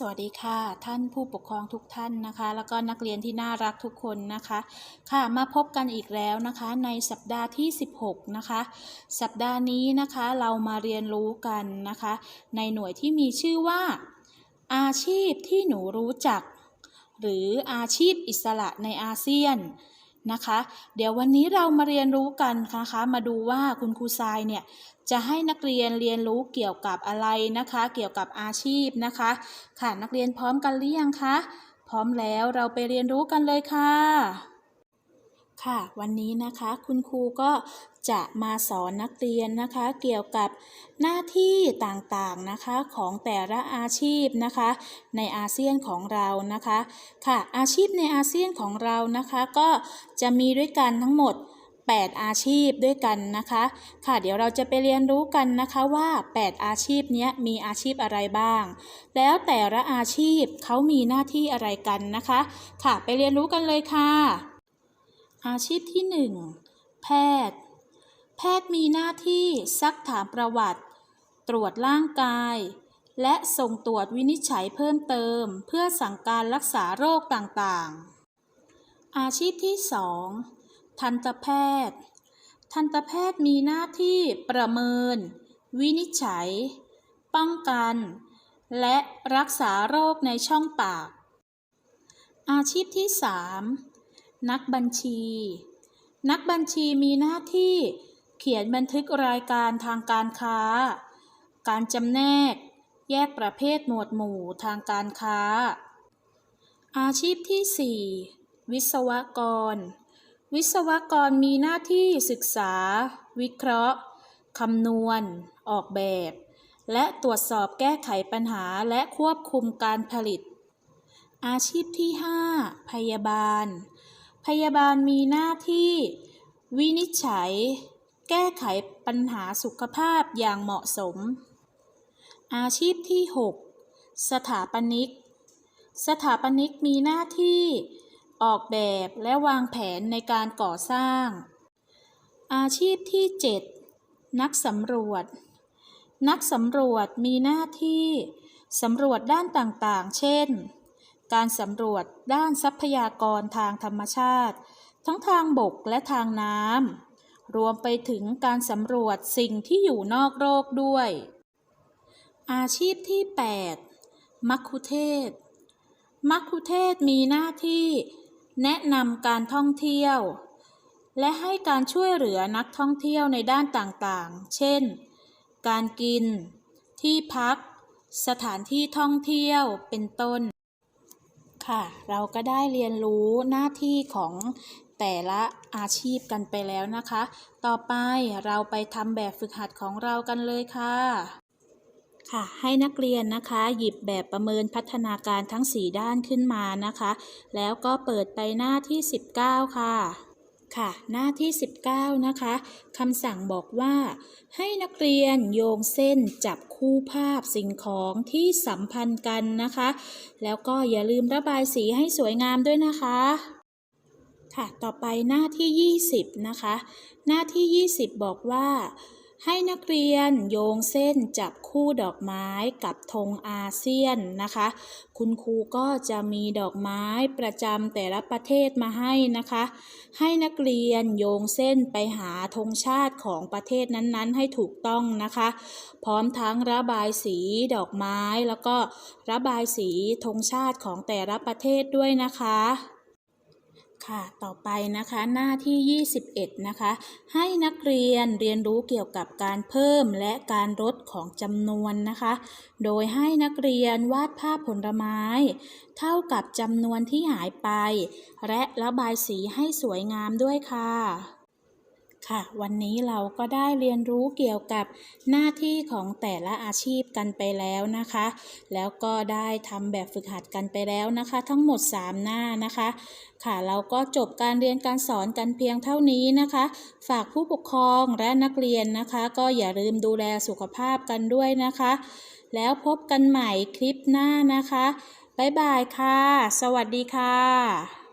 สวัสดีค่ะ ท่านผู้ปกครองทุกท่านนะคะ แล้วก็นักเรียนที่น่ารักทุกคนนะคะ ค่ะมาพบกันอีกแล้วนะคะ ในสัปดาห์ที่ 16 นะคะ สัปดาห์นี้นะคะเรามาเรียนรู้กันนะคะ ในหน่วยที่มีชื่อว่า อาชีพที่หนูรู้จัก หรืออาชีพอิสระในอาเซียน นะคะ เดี๋ยววันนี้เรามาเรียนรู้กันนะคะ มาดูว่าคุณครูทรายเนี่ยจะให้นักเรียนเรียนรู้เกี่ยวกับอะไรนะคะ เกี่ยวกับอาชีพนะคะ ค่ะนักเรียนพร้อมกันหรือยังคะ พร้อมแล้วเราไปเรียนรู้กันเลยค่ะ ค่ะ วันนี้นะคะคุณครูก็จะมาสอนนักเรียนนะคะ เกี่ยวกับหน้าที่ต่างๆนะคะของแต่ละอาชีพนะคะ ในอาเซียนของเรานะคะ ค่ะอาชีพในอาเซียนของเรานะคะก็จะมีด้วยกันทั้งหมด 8 อาชีพด้วยกันนะคะ ค่ะเดี๋ยวเราจะไปเรียนรู้กันนะคะว่า 8 อาชีพนี้มีอาชีพอะไรบ้าง แล้วแต่ละอาชีพเขามีหน้าที่อะไรกันนะคะ ค่ะไปเรียนรู้กันเลยค่ะ อาชีพที่ 1 แพทย์ แพทย์มีหน้าที่ซักถามประวัติ ตรวจร่างกาย และส่งตรวจวินิจฉัยเพิ่มเติม เพื่อสั่งการรักษาโรคต่างๆ อาชีพที่ 2 ทันตแพทย์ ทันตแพทย์มีหน้าที่ประเมิน วินิจฉัย ป้องกัน และรักษาโรคในช่องปาก อาชีพที่ 3 นักบัญชี นักบัญชีมีหน้าที่เขียนบันทึกรายการทางการค้า การจำแนก แยกประเภทหมวดหมู่ทางการค้า อาชีพที่ 4 วิศวกร วิศวกรมีหน้าที่ศึกษา วิเคราะห์ คำนวณ ออกแบบ และตรวจสอบแก้ไขปัญหาและควบคุมการผลิต อาชีพที่ 5 พยาบาล พยาบาลมีหน้าที่ วินิจฉัย แก้ไขปัญหาสุขภาพอย่างเหมาะสม อาชีพที่ 6 สถาปนิก สถาปนิกมีหน้าที่ออกแบบและวางแผนในการก่อสร้าง อาชีพที่ 7 นักสำรวจ นักสำรวจมีหน้าที่สำรวจด้านต่างๆ เช่น การสำรวจด้านทรัพยากรทางธรรมชาติ ทั้งทางบกและทางน้ำ รวมไปถึงการสำรวจสิ่งที่อยู่นอกโลกด้วย อาชีพที่ 8 มัคคุเทศมัคคุเทศมีหน้าที่ แนะนำการท่องเที่ยว และให้การช่วยเหลือนักท่องเที่ยวในด้านต่างๆ เช่น การกิน ที่พัก สถานที่ท่องเที่ยวเป็นต้น ค่ะ เราก็ได้เรียนรู้หน้าที่ของแต่ละอาชีพกันไปแล้วนะคะ ต่อไปเราไปทำแบบฝึกหัดของเรากันเลยค่ะ ค่ะ ให้นักเรียนนะคะ หยิบแบบประเมินพัฒนาการทั้ง 4 ด้านขึ้นมานะคะ แล้วก็เปิดไปหน้าที่ 19 ค่ะ ค่ะ หน้าที่ 19 นะคะคำสั่งบอกว่า ให้นักเรียนโยงเส้นจับคู่ภาพสิ่งของที่สัมพันธ์กันนะคะ แล้วก็อย่าลืมระบายสีให้สวยงามด้วยนะคะ ค่ะ ต่อไปหน้าที่ 20 นะคะ หน้าที่ 20 บอกว่า ให้นักเรียนโยงเส้นจับคู่ดอกไม้กับธงอาเซียนนะคะ คุณครูก็จะมีดอกไม้ประจำแต่ละประเทศมาให้นะคะ ให้นักเรียนโยงเส้นไปหาธงชาติของประเทศนั้นๆ ให้ถูกต้องนะคะ พร้อมทั้งระบายสีดอกไม้แล้วก็ระบายสีธงชาติของแต่ละประเทศด้วยนะคะ ค่ะ ต่อไปนะคะหน้าที่ 21 นะคะ ให้นักเรียนเรียนรู้เกี่ยวกับการเพิ่มและการลดของจำนวนนะคะ โดยให้นักเรียนวาดภาพผลไม้ เท่ากับจำนวนที่หายไป และระบายสีให้สวยงามด้วยค่ะ ค่ะ วันนี้เราก็ได้เรียนรู้เกี่ยวกับหน้าที่ของแต่ละอาชีพกันไปแล้วนะคะ แล้วก็ได้ทำแบบฝึกหัดกันไปแล้วนะคะ ทั้งหมด 3 หน้านะคะ ค่ะ เราก็จบการเรียนการสอนกันเพียงเท่านี้นะคะ ฝากผู้ปกครองและนักเรียนนะคะ ก็อย่าลืมดูแลสุขภาพกันด้วยนะคะ แล้วพบกันใหม่คลิปหน้านะคะบ๊ายบายค่ะ สวัสดีค่ะ